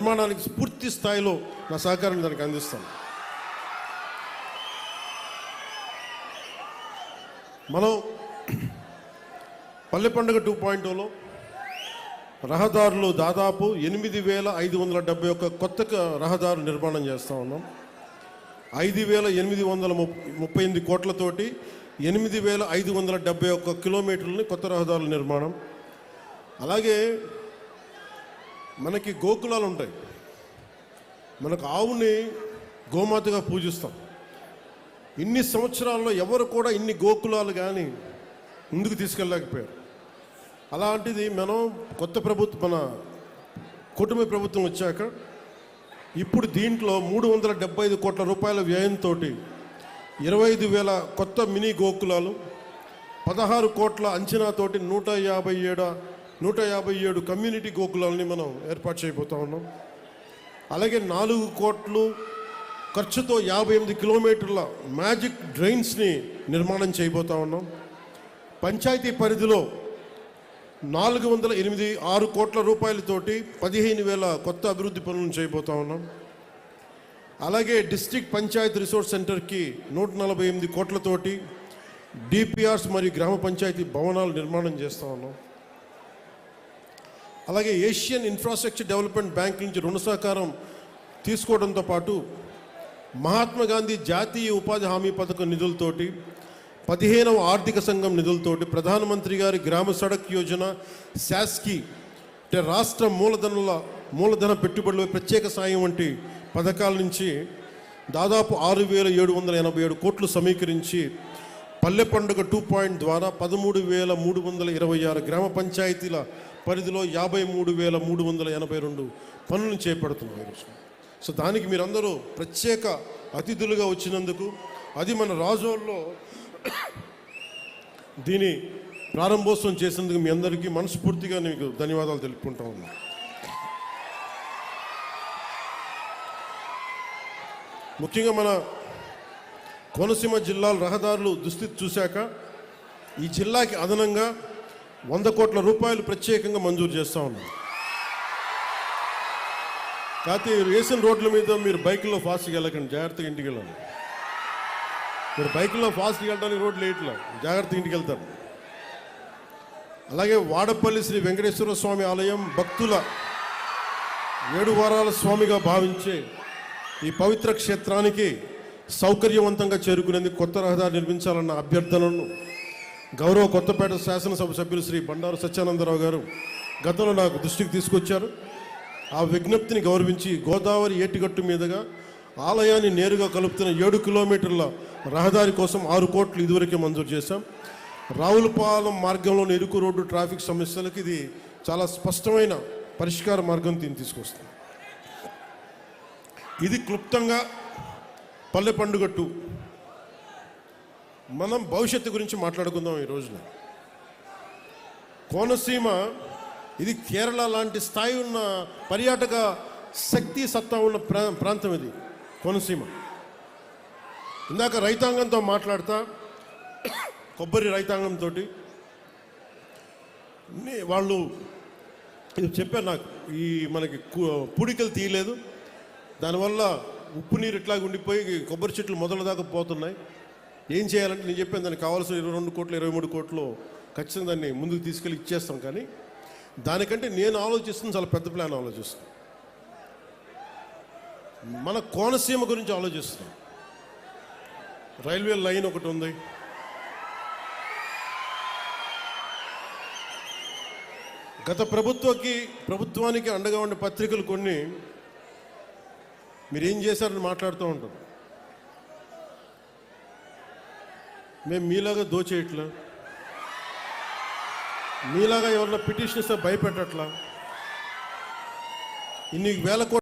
నిర్మాణానికి పూర్తి స్థాయిలో నా సహకారం దానికి అందిస్తాను. మనం పల్లె పండుగ టూ పాయింట్ టూలో రహదారులు దాదాపు ఎనిమిది వేల ఐదు వందల డెబ్బై ఒక్క కొత్త క- రహదారులు నిర్మాణం చేస్తూ ఉన్నాం. ఐదు వేల ఎనిమిది వందల ముప్పై ఎనిమిది కోట్లతోటి ఎనిమిది వేల ఐదు వందల డెబ్బై ఒక్క కిలోమీటర్లని కొత్త రహదారుల నిర్మాణం. అలాగే మనకి గోకులాలు ఉంటాయి. మనకు ఆవుని గోమాతగా పూజిస్తాం. ఇన్ని సంవత్సరాల్లో ఎవరు కూడా ఇన్ని గోకులాలు కానీ ముందుకు తీసుకెళ్ళలేకపోయారు. అలాంటిది మనం కొత్త ప్రభుత్వం మన కుటుంబ ప్రభుత్వం వచ్చాక ఇప్పుడు దీంట్లో మూడు వందల డెబ్బై ఐదు కోట్ల రూపాయల వ్యయంతో ఇరవై ఐదు వేల కొత్త మినీ గోకులాలు పదహారు కోట్ల అంచనాతోటి నూట యాభై ఏడు నూట యాభై ఏడు కమ్యూనిటీ గోకులాలని మనం ఏర్పాటు చేయబోతా ఉన్నాం. అలాగే నాలుగు కోట్లు ఖర్చుతో యాభై ఎనిమిది కిలోమీటర్ల మ్యాజిక్ డ్రైన్స్ని నిర్మాణం చేయబోతా ఉన్నాం. పంచాయతీ పరిధిలో నాలుగు వందల ఎనిమిది ఆరు కోట్ల రూపాయలతోటి పదిహేను వేల కొత్త అభివృద్ధి పనులను చేయబోతా ఉన్నాం. అలాగే డిస్ట్రిక్ట్ పంచాయత్ రిసోర్స్ సెంటర్కి నూట నలభై ఎనిమిది కోట్లతోటి డిపిఆర్స్ మరియు గ్రామ పంచాయతీ భవనాలు నిర్మాణం చేస్తూ ఉన్నాం. అలాగే ఏషియన్ ఇన్ఫ్రాస్ట్రక్చర్ డెవలప్మెంట్ బ్యాంక్ నుంచి రుణ సహకారం తీసుకోవడంతో పాటు మహాత్మా గాంధీ జాతీయ ఉపాధి హామీ పథకం నిధులతోటి పదిహేనవ ఆర్థిక సంఘం నిధులతోటి ప్రధానమంత్రి గారి గ్రామ సడక్ యోజన శాస్కి అంటే రాష్ట్ర మూలధనుల మూలధన పెట్టుబడుల ప్రత్యేక సాయం వంటి పథకాల నుంచి దాదాపు ఆరు వేల ఏడు వందల ఎనభై ఏడు కోట్లు సమీకరించి పల్లె పండుగ టూ పాయింట్ ద్వారా పదమూడు వేల మూడు వందల ఇరవై ఆరు గ్రామ పంచాయతీల పరిధిలో యాభై మూడు వేల మూడు వందల ఎనభై రెండు పనులను చేపడుతున్నాం ఈరోజు. సో దానికి మీరందరూ ప్రత్యేక అతిథులుగా వచ్చినందుకు అది మన రాజోల్లో దీని ప్రారంభోత్సవం చేసినందుకు మీ అందరికీ మనస్ఫూర్తిగా మీకు ధన్యవాదాలు తెలుపుకుంటా ఉన్నాను ముఖ్యంగా మన కోనసీమ జిల్లాల రహదారులు దుస్థితి చూశాక ఈ జిల్లాకి అదనంగా వంద కోట్ల రూపాయలు ప్రత్యేకంగా మంజూరు చేస్తా ఉన్నాం. కాకపోతే వేసిన రోడ్ల మీద మీరు బైక్లో ఫాస్ట్గా వెళ్ళకండి జాగ్రత్తగా ఇంటికి వెళ్ళండి. మీరు బైక్లో ఫాస్ట్గా వెళ్ళడానికి రోడ్లు వేయట్లే జాగ్రత్తగా ఇంటికి వెళ్తారు. అలాగే వాడపల్లి శ్రీ వెంకటేశ్వర స్వామి ఆలయం భక్తుల ఏడు వారాల స్వామిగా భావించే ఈ పవిత్ర క్షేత్రానికి సౌకర్యవంతంగా చేరుకునేందుకు కొత్త రహదారి నిర్మించాలన్న అభ్యర్థనను గౌరవ కొత్తపేట శాసనసభ సభ్యులు శ్రీ బండారు సత్యానందరావు గారు గతంలో నాకు దృష్టికి తీసుకొచ్చారు. ఆ విజ్ఞప్తిని గౌరవించి గోదావరి ఏటిగట్టు మీదుగా ఆలయాన్ని నేరుగా కలుపుతున్న ఏడు కిలోమీటర్ల రహదారి కోసం ఆరు కోట్లు ఇదివరకే మంజూరు చేశాం. రావులపాలెం మార్గంలోని ఇరుకు రోడ్డు ట్రాఫిక్ సమస్యలకు ఇది చాలా స్పష్టమైన పరిష్కార మార్గం దీన్ని తీసుకొస్తుంది. ఇది క్లుప్తంగా పల్లె పండుగ మనం భవిష్యత్తు గురించి మాట్లాడుకుందాం ఈ రోజున. కోనసీమ ఇది కేరళ లాంటి స్థాయి ఉన్న పర్యాటక శక్తి సత్తా ఉన్న ప్రా ప్రాంతం ఇది కోనసీమ. ఇందాక రైతాంగంతో మాట్లాడతా కొబ్బరి రైతాంగంతో వాళ్ళు ఇది చెప్పారు నాకు ఈ మనకి కు- పూడికలు తీయలేదు. దానివల్ల ఉప్పు నీరు ఇట్లాగ ఉండిపోయి కొబ్బరి చెట్లు మొదల దాకా పోతున్నాయి. ఏం చేయాలంటే నేను చెప్పాను దానికి కావాల్సిన ఇరవై రెండు కోట్లు ఇరవై మూడు కోట్లు ఖచ్చితంగా దాన్ని ముందుకు తీసుకెళ్ళి ఇచ్చేస్తాం కానీ దానికంటే నేను ఆలోచిస్తుంది చాలా పెద్ద ప్లాన్ ఆలోచిస్తాను మన కోనసీమ గురించి ఆలోచిస్తున్నాం. రైల్వే లైన్ ఒకటి ఉంది. గత ప్రభుత్వకి ప్రభుత్వానికి అండగా ఉండే పత్రికలు కొన్ని. మీరు ఏం చేశారని మాట్లాడుతూ ఉంటారు మేము మీలాగా దోచేయట్లా మీలాగా ఎవరిలో పిటిషన్ ఇస్తే భయపెట్టట్లా? ఇన్ని వేల కోట్ల